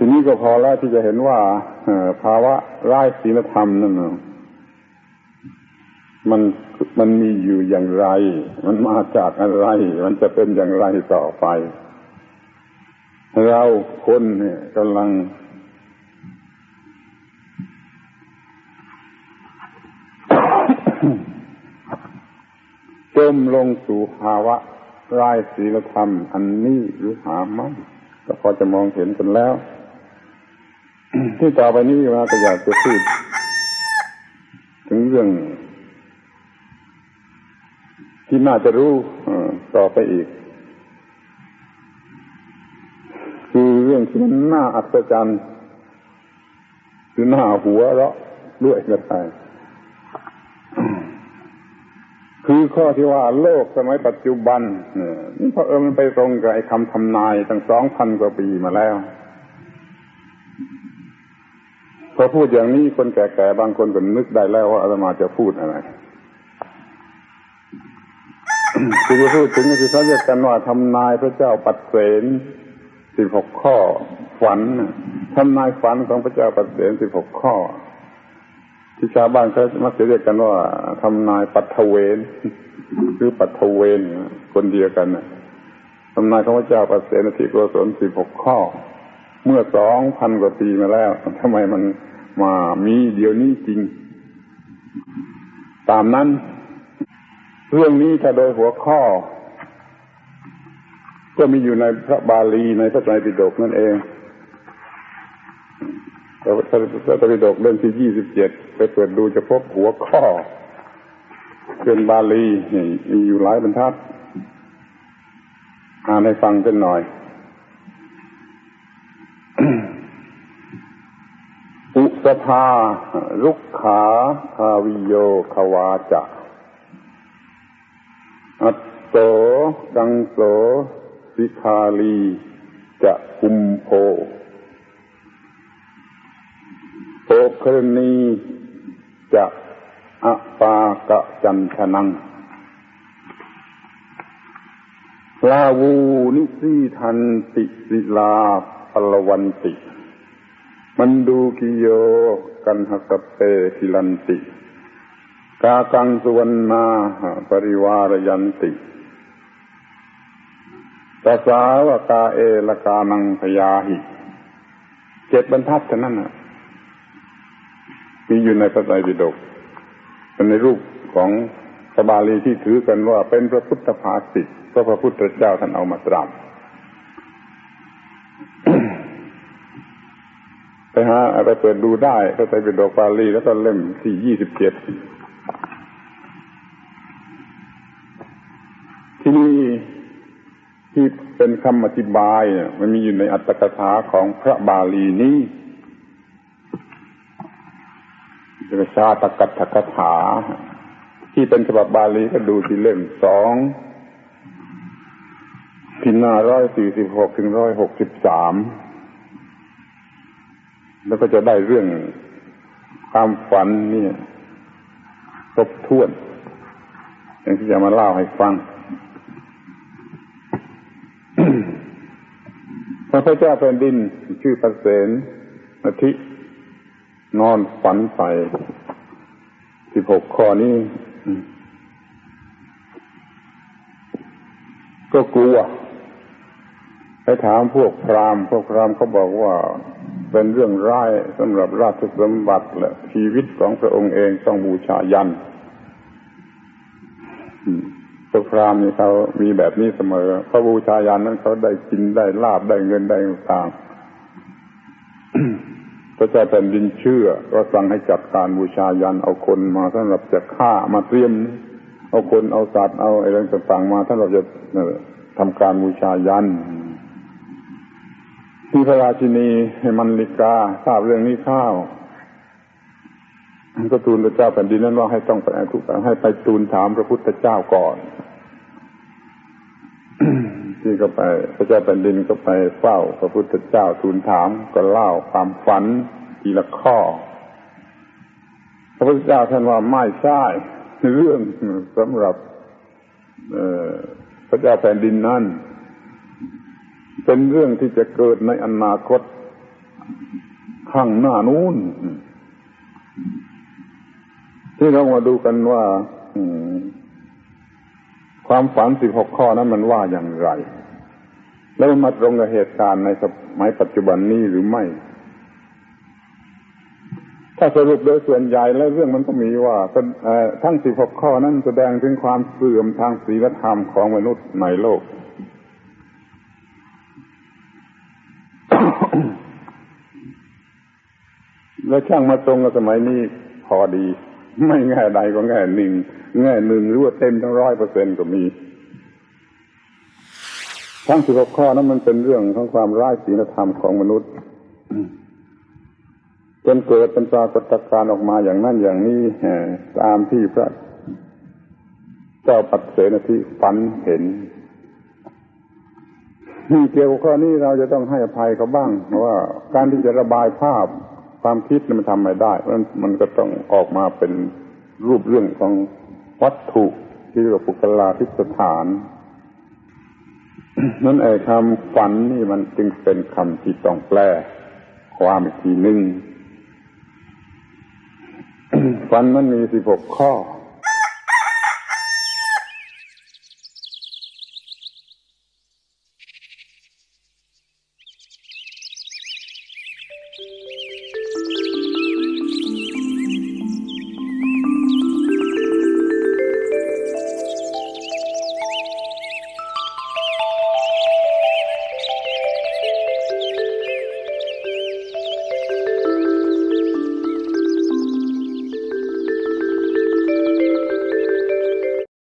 ทีนี้ก็พอแล้วที่จะเห็นว่าภาวะร้ายศีลธรรมนั่นมันมันมีอยู่อย่างไร มันมาจากอะไร มันจะเป็นอย่างไรต่อไป เราคนเนี่ยกำลัง จมลงสู่ภาวะร้ายศีลธรรม อันนี้หรือหาไม่ก็พอจะมองเห็นกันแล้ว ที่ต่อไปนี้มาก็อยากจะพูด ถึงเรื่อง ที่น่าจะรู้ต่อไปอีก คือเรื่องที่มันน่าอัศจรรย์คือหน้าหัวเราะด้วยก็ได้คือข้อที่ว่าโลกสมัยปัจจุบันนี่พอเออมันไปตรงกับไอ้คำทำนายตั้งสองพันกว่าปีมาแล้ว พอพูดอย่างนี้คนแก่ๆบางคนก็นึกได้แล้วว่าอาตมาจะพูดอะไรที่จะพูดถึงที่เขาเรียกกันว่าทำนายพระเจ้าปัดเสนสิบหกข้อ ฝันทำนายฝันของพระเจ้าปัดเสนสิบหกข้อ ที่ชาวบ้านเขามักจะเรียกกันว่าทำนายปัทเวนหรือปัทเวนคนเดียวกันนะทำนายของพระเจ้าปัสเสนทิโกศลสิบหกข้อ เมื่อสองพันกว่าปีมาแล้วทำไมมัน มามีเดี๋ยวนี้จริง ตามนั้น เรื่องนี้ถ้าโดยหัวข้อ ก็มีอยู่ในพระบาลีในพระไตรปิฎกนั่นเองพระไตรปิฎกเล่มที่ยี่สิบเจ็ดไปเปิดดูจะพบหัวข้อเป็นบาลีมีอยู่หลายบรรทัดอ่านให้ฟังกันหน่อย อุสภาลุกขาคาวิโยขวาจะอัตโสกังโสสิคาลีจะกุมโพโอครณีจะอปากะจันทนังลาวูนิสีทันติสิลาพลวันติ มันดูกิโยกันหสเปทิลันติ กากังสุวรรณาปริวารยันติตาสาวกาเอลกานังพยาหิ เจ็ดบรรทัดเท่านั้นนะมีอยู่ในพระไตรปิฎกเป็นในรูปของสบาลีที่ถือกันว่าเป็นพระพุทธภาษิตพระพระพุทธเจ้าท่านเอามาตรัส หาไปเปิดดูได้พระไตรปิฎกบาลีแล้วก็เล่มที่ยี่สิบเจ็ดที่นี่ที่เป็นคำอธิบายมันมีอยู่ในอัตถกถาของพระบาลีนี้เรียกชาตกัตถกถา ที่เป็นฉบับบาลีก็ดูที่เล่มสองพินาร้อยสี่สิบหกถึงร้อยหกสิบสาม แล้วก็จะได้เรื่องความฝันนี่ครบถ้วนอย่างที่จะมาเล่าให้ฟังพระเจ้าแผ่นดินชื่อประเสนอาทินอนฝันไปสิบหกข้อนี้ ก็กลัวไปถามพวกพรามพวกพรามเขาบอกว่า เป็นเรื่องร้ายสำหรับราชสมบัติและชีวิตของพระองค์เองต้องบูชายันพวกพรามนี่เขามีแบบนี้เสมอเขาบูชายันนั้นเขาได้กินได้ลาบได้เงินได้ต่างพระเจ้าแผ่นดินเชื่อ ก็สั่งให้จัดการบูชายันเอาคนมาสำหรับจะฆ่ามาเตรียม เอาคนเอาสัตว์เอาอะไรต่างๆมาสำหรับจะทำการบูชายัน ที่พระราชินีมันลิกาทราบเรื่องนี้ข้าวก็ทูลพระเจ้าแผ่นดินนั้นว่าให้ต้องไปทุกให้ไปทูลถามพระพุทธเจ้าก่อน ที่ก็ไป พระเจ้าแผ่นดินก็ไปเฝ้าพระพุทธเจ้าทูลถามก็เล่าความฝันทีละข้อ พระพุทธเจ้าท่านว่าไม่ใช่เรื่องสำหรับพระเจ้าแผ่นดินนั้น เป็นเรื่องที่จะเกิดในอนาคต ข้างหน้านู้น ที่เรามาดูกันว่าความฝันสิบหกข้อนั้นมันว่าอย่างไร แล้วมันมาตรงกับเหตุการณ์ในสมัยปัจจุบันนี้หรือไม่ ถ้าสรุปโดยส่วนใหญ่แล้วเรื่องมันก็มีว่าทั้งสิบหกข้อนั้นแสดงถึงความเสื่อมทางศีลธรรมของมนุษย์ในโลก แล้วช่างมาตรงกับสมัยนี้พอดี ไม่แง่ใดก็แง่หนึ่งแง่หนึ่งหรือว่าเต็มทั้งร้อยเปอร์เซ็นก็มี ทั้งสิบหกข้อนั้นมันเป็นเรื่องของความร้ายศีลธรรมของมนุษย์จนเกิดเป็นปรากฏการณ์ออกมาอย่างนั้นอย่างนี้ตามที่พระเจ้าปัดเสนที่ฝันเห็นที่เกี่ยวกับข้อนี้เราจะต้องให้อภัยเขาบ้างเพราะว่าการที่จะระบายภาพ ความคิดมันทำไม่ได้มันมันก็ต้องออกมาเป็นรูปเรื่องของวัตถุที่เรียกว่าปุกลาทิสถาน นั่นไอ้คำฝันนี่มันจึงเป็นคำที่ต้องแปลความอีกทีหนึ่งฝันมันมีสิบหกข้อ